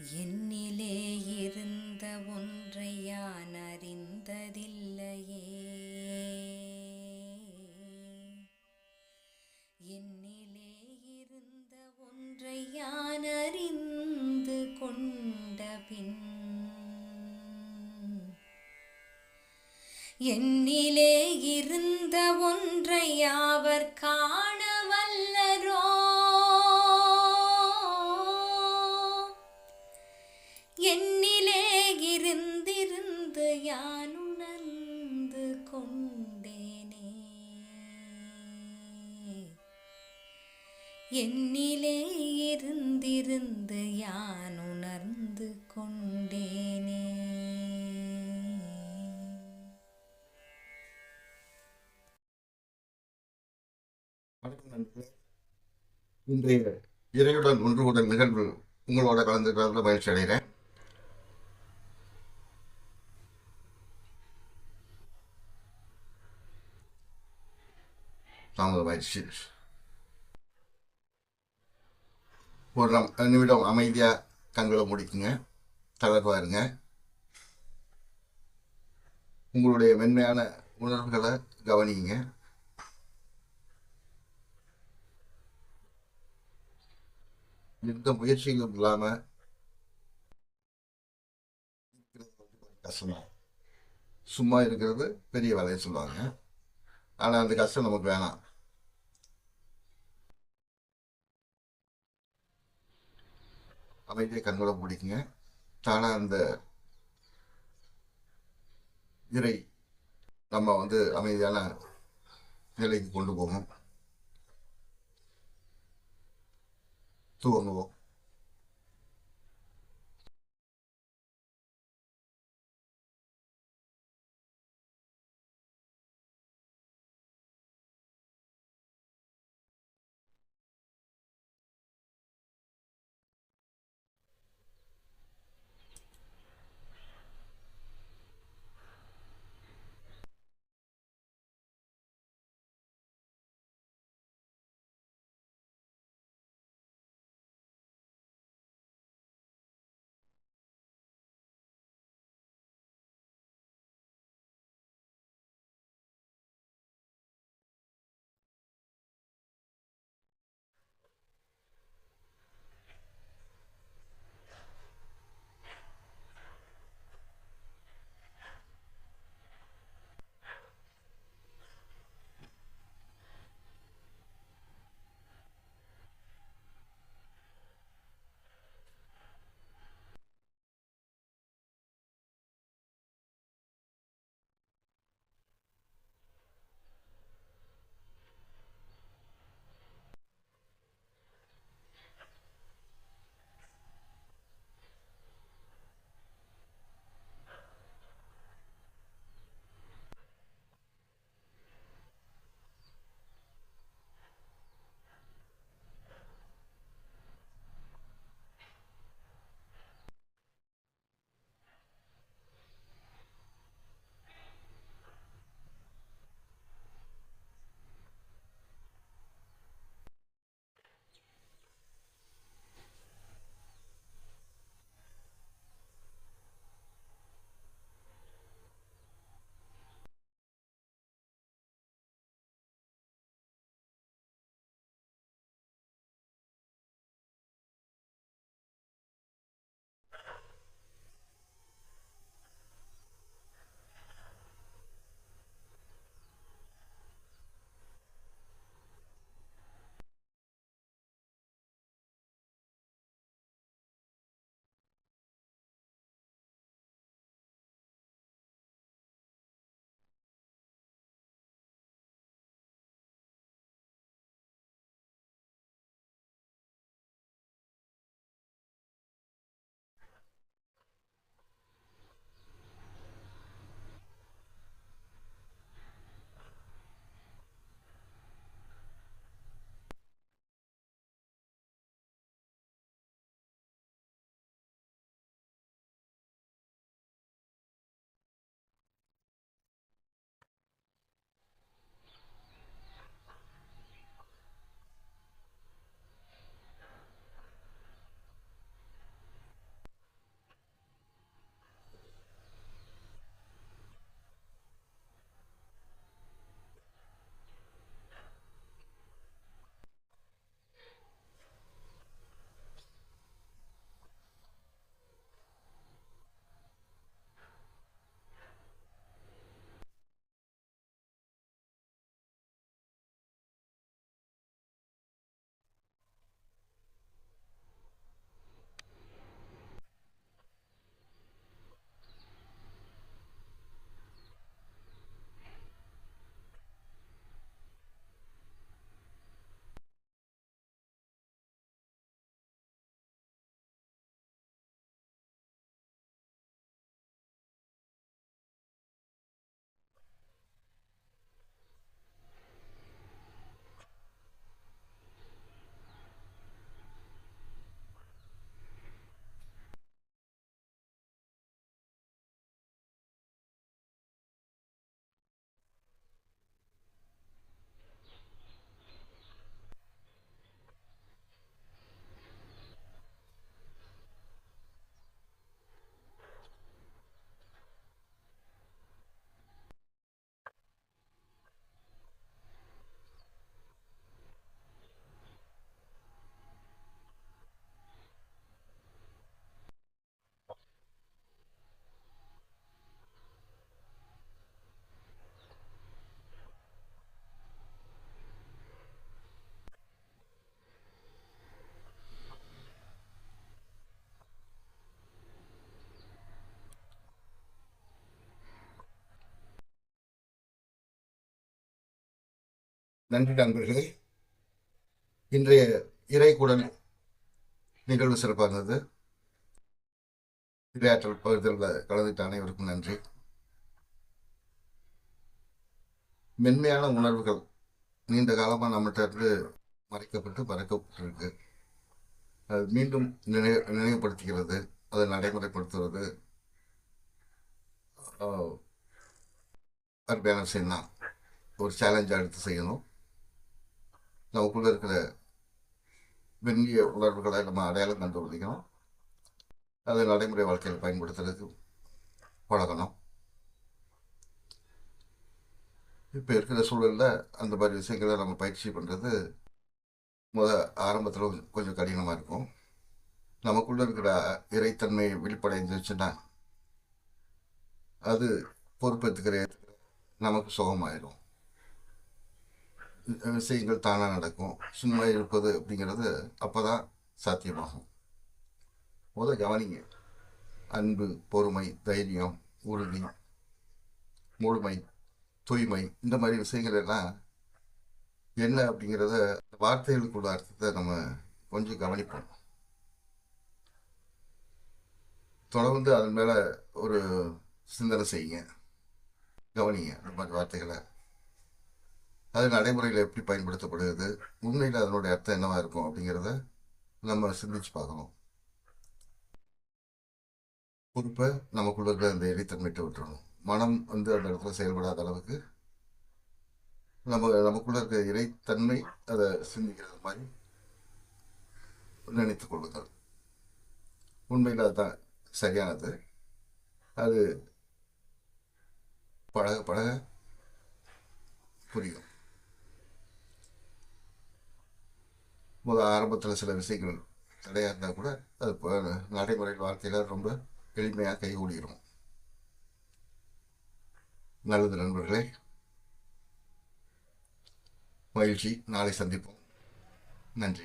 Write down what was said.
என்னிலே இருந்த ஒன்றை யான் அறிந்ததில்லையே. என்னிலே இருந்த ஒன்றை யான் அறிந்து கொண்ட பின் என்னிலே இருந்த ஒன்றை யாவர் நானுணர்ந்து கொண்டேனே. என்னிலே இருந்திருந்து யான் உணர்ந்து கொண்டேனே. இன்றைய இறையுடன் ஒன்று கூட நிகழ்வு உங்களோட கலந்துக்கிறதுல மகிழ்ச்சி அடைகிறேன். தாமதமாயிடுச்சு ஒரு நிமிடம் அமைதியாக கண்களை முடிக்குங்க. தளர்வாருங்க உங்களுடைய மென்மையான உணர்வுகளை கவனிங்க. எந்த முயற்சிகளும் இல்லாமல் கஷ்டமாக சும்மா இருக்கிறது பெரிய வேலையை சொல்லுவாங்க. ஆனால் அந்த கஷ்டம் நமக்கு வேணாம். அமைதியை கண்களை பிடிக்குங்க தானாக அந்த இறை நம்ம வந்து அமைதியான நிலைக்கு கொண்டு போவோம் தூங்குவோம். நன்றி நண்பர்களே. இன்றைய இறைக்குடல் நிகழ்வு சிறப்பாக இருந்தது பகுதியில் கலந்துட்ட அனைவருக்கும் நன்றி. மென்மையான உணர்வுகள் நீண்ட காலமாக நம்மகிட்ட இருந்து மறைக்கப்பட்டு மறைக்கப்பட்டிருக்கு அது மீண்டும் நினைவு நினைவுபடுத்துகிறது. அதை நடைமுறைப்படுத்துவது அருமையான விஷயம் தான் ஒரு சேலஞ்சாக எடுத்து செய்யணும். நமக்குள்ள இருக்கிற வெண்ணிய உணர்வுகளை நம்ம அடையாளம் கண்டுபிடிக்கணும். அதை நடைமுறை வாழ்க்கையில் பயன்படுத்துறதுக்கு பழகணும். இப்போ இருக்கிற சூழலில் அந்த மாதிரி விஷயங்களை நம்ம பயிற்சி பண்ணுறது முத ஆரம்பத்தில் கொஞ்சம் கடினமாக இருக்கும். நமக்குள்ள இருக்கிற இறைத்தன்மை வெளிப்படைஞ்சிச்சுன்னா அது பொறுப்பேற்றுக்கிற நமக்கு சுகமாயிடும் விஷயங்கள் தானாக நடக்கும். சும்மா இருப்பது அப்படிங்கிறது அப்போ தான் சாத்தியமாகும். முதல்ல கவனிங்க. அன்பு பொறுமை தைரியம் உறுதி முழுமை தூய்மை இந்த மாதிரி விஷயங்கள் எல்லாம் என்ன அப்படிங்கிறத வார்த்தைகளுக்குள்ள அர்த்தத்தை நம்ம கொஞ்சம் கவனிப்போம். தொடர்ந்து அதன் மேலே ஒரு சிந்தனை செய்யுங்க. கவனிங்க அந்த மாதிரி வார்த்தைகளை. அது நடைமுறையில் எப்படி பயன்படுத்தப்படுகிறது? உண்மையில் அதனுடைய அர்த்தம் என்னவா இருக்கும் அப்படிங்கிறத நம்ம சிந்திச்சு பார்க்கணும். பொறுப்பை நமக்குள்ள இருக்கிற அந்த எளித்தன்மைட்டு விட்டுறணும். மனம் வந்து அந்த இடத்துல செயல்படாத அளவுக்கு நம்ம நமக்குள்ள இருக்கிற இறைத்தன்மை அதை சிந்திக்கிறது மாதிரி நினைத்து கொள்ளுங்கள். உண்மையில் அதுதான் சரியானது. அது பழக பழக புரியும். முதல் ஆரம்பத்தில் சில விஷயங்கள் தடையாக இருந்தால் கூட அது நடைமுறை வாழ்க்கையில் ரொம்ப எளிமையாக கைகூடிடும் நல்லது நண்பர்களே. மகிழ்ச்சி. நாளை சந்திப்போம். நன்றி.